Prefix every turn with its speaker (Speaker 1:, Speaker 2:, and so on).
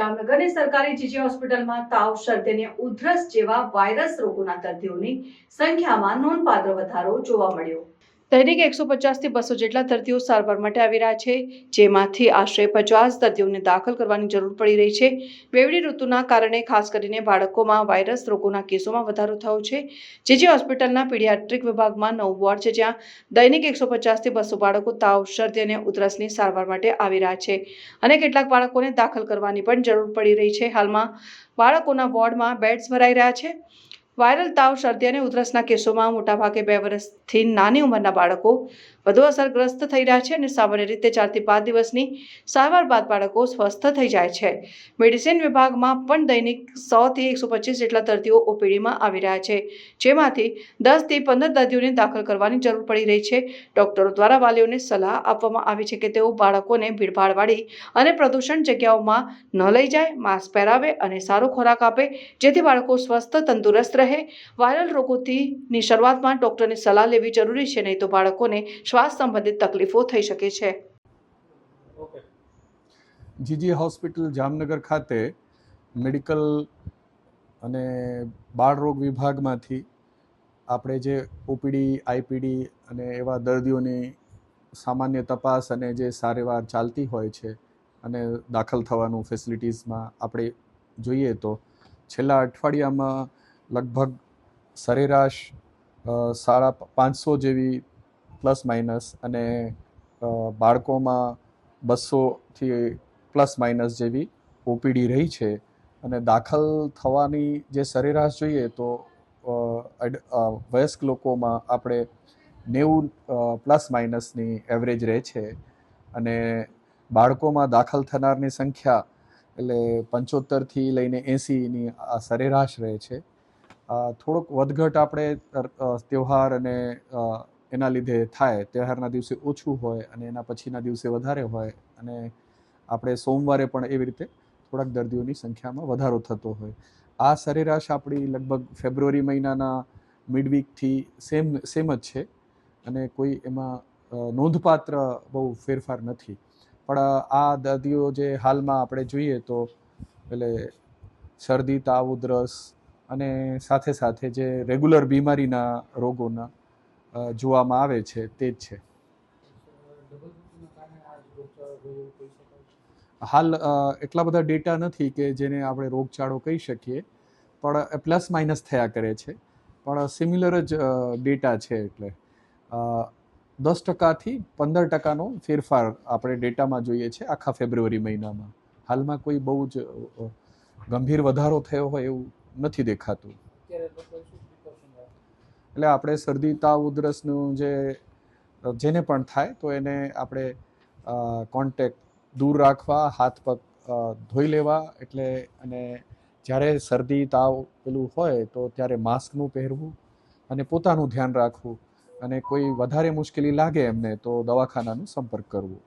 Speaker 1: જામનગરની સરકારી જીજી હોસ્પિટલમાં તાવ શરદી ઉધરસ જેવા વાયરસ રોગોના દર્દીઓની સંખ્યામાં નોંધપાત્ર વધારો જોવા મળ્યો. દૈનિક એકસો પચાસથી બસો જેટલા દર્દીઓ સારવાર માટે આવી રહ્યા છે, જેમાંથી આશરે પચાસ દર્દીઓને દાખલ કરવાની જરૂર પડી રહી છે. બેવડી ઋતુના કારણે ખાસ કરીને બાળકોમાં વાયરસ રોગોના કેસોમાં વધારો થયો છે. જીજી હોસ્પિટલના પીડિયાટ્રિક વિભાગમાં નવ વોર્ડ છે, જ્યાં દૈનિક એકસો પચાસથી બસો બાળકો તાવ, શરદી અને ઉધરસની સારવાર માટે આવી રહ્યા છે અને કેટલાક બાળકોને દાખલ કરવાની પણ જરૂર પડી રહી છે. હાલમાં બાળકોના વોર્ડમાં બેડ્સ ભરાઈ રહ્યા છે. વાયરલ તાવ શરદી અને ઉધરસના કેસોમાં મોટાભાગે બે વર્ષથી નાની ઉંમરના બાળકો વધુ અસરગ્રસ્ત થઈ રહ્યા છે અને સામાન્ય રીતે ચારથી પાંચ દિવસની સારવાર બાદ બાળકો સ્વસ્થ થઈ જાય છે. મેડિસિન વિભાગમાં પણ દૈનિક સોથી એકસો પચીસ જેટલા દર્દીઓ ઓપીડીમાં આવી રહ્યા છે, જેમાંથી દસથી પંદર દર્દીઓને દાખલ કરવાની જરૂર પડી રહી છે. ડોક્ટરો દ્વારા વાલીઓને સલાહ આપવામાં આવી છે કે તેઓ બાળકોને ભીડભાડવાળી અને પ્રદૂષણ જગ્યાઓમાં ન લઈ જાય, માસ્ક પહેરાવે અને સારો ખોરાક આપે, જેથી બાળકો સ્વસ્થ, તંદુરસ્ત રહે. વાયરલ રોગોથી ની શરૂઆતમાં ડૉક્ટરની સલાહ લેવી જરૂરી છે, નહીં તો બાળકોને શ્વાસ સંબંધિત તકલીફો થઈ શકે છે.
Speaker 2: જીજી હોસ્પિટલ જામનગર ખાતે મેડિકલ અને બાળરોગ વિભાગમાંથી આપણે જે ઓપીડી આઈપીડી અને એવા દર્દીઓની સામાન્ય તપાસ અને જે સારવાર ચાલતી હોય છે અને દાખલ થવાનું ફેસિલિટીઝમાં આપણે જોઈએ તો છેલ્લા અઠવાડિયામાં લગભગ સરેરાશ સાડા પાંચસો જેવી પ્લસ માઇનસ અને બાળકોમાં બસોથી પ્લસ માઇનસ જેવી ઓપીડી રહી છે. અને દાખલ થવાની જે સરેરાશ જોઈએ તો વયસ્ક લોકોમાં આપણે નેવું પ્લસ માઇનસની એવરેજ રહે છે. અને બાળકોમાં દાખલ થનારની સંખ્યા એટલે પંચોતેરથી લઈને એંસીની આ સરેરાશ રહે છે. થોડોક વધઘટ આપણે તહેવાર અને એના લીધે થાય. તહેવારના દિવસે ઓછું હોય અને એના પછીના દિવસે વધારે હોય અને આપણે સોમવારે પણ એવી રીતે થોડાક દર્દીઓની સંખ્યામાં વધારો થતો હોય. આ સરેરાશ આપણી લગભગ ફેબ્રુઆરી મહિનાના મિડવીકથી સેમ સેમ જ છે અને કોઈ એમાં નોંધપાત્ર બહુ ફેરફાર નથી. પણ આ દર્દીઓ જે હાલમાં આપણે જોઈએ તો એટલે શરદી, તાવ, ઉધરસ અને સાથે સાથે જે રેગ્યુલર બીમારીના રોગોના જોવામાં આવે છે, તે જ છે. હાલ એટલા બધા ડેટા નથી કે જેને આપણે રોગચાળો કહી શકીએ, પણ પ્લસ માઇનસ થયા કરે છે. પણ સિમિલર જ ડેટા છે એટલે. દસ ટકાથી પંદર ટકાનો ફેરફાર આપણે ડેટામાં જોઈએ છે આખા ફેબ્રુઆરી મહિનામાં. હાલમાં કોઈ બહુ જ ગંભીર વધારો થયો હોય એવું નથી દેખાતું. એટલે આપણે શરદી, તાવ, ઉધરસનું જે જેને પણ થાય, તો એને આપણે કોન્ટેક દૂર રાખવા, હાથ પગ ધોઈ લેવા, એટલે અને જ્યારે શરદી, તાવ પેલું હોય, તો ત્યારે માસ્કનું પહેરવું અને પોતાનું ધ્યાન રાખવું અને કોઈ વધારે મુશ્કેલી લાગે એમને, તો દવાખાનાનો સંપર્ક કરવો.